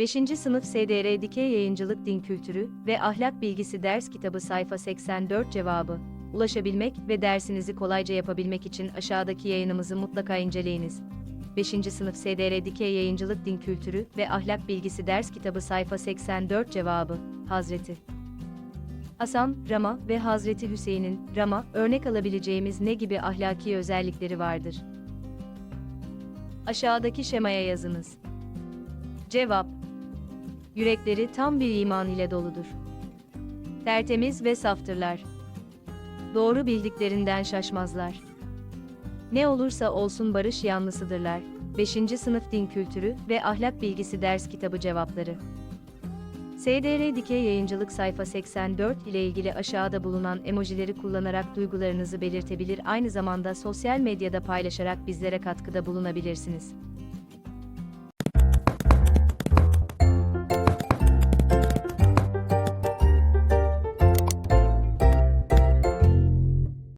5. Sınıf SDR Dikey Yayıncılık Din Kültürü ve Ahlak Bilgisi Ders Kitabı Sayfa 84 Cevabı Ulaşabilmek ve dersinizi kolayca yapabilmek için aşağıdaki yayınımızı mutlaka inceleyiniz. 5. Sınıf SDR Dikey Yayıncılık Din Kültürü ve Ahlak Bilgisi Ders Kitabı Sayfa 84 Cevabı Hazreti Hasan, Rama ve Hazreti Hüseyin'in, Rama, örnek alabileceğimiz ne gibi ahlaki özellikleri vardır? Aşağıdaki şemaya yazınız. Cevap Yürekleri tam bir iman ile doludur. Tertemiz ve saftırlar. Doğru bildiklerinden şaşmazlar. Ne olursa olsun barış yanlısıdırlar. 5. Sınıf Din Kültürü ve Ahlak Bilgisi Ders Kitabı Cevapları SDR Dikey Yayıncılık sayfa 84 ile ilgili aşağıda bulunan emojileri kullanarak duygularınızı belirtebilir aynı zamanda sosyal medyada paylaşarak bizlere katkıda bulunabilirsiniz.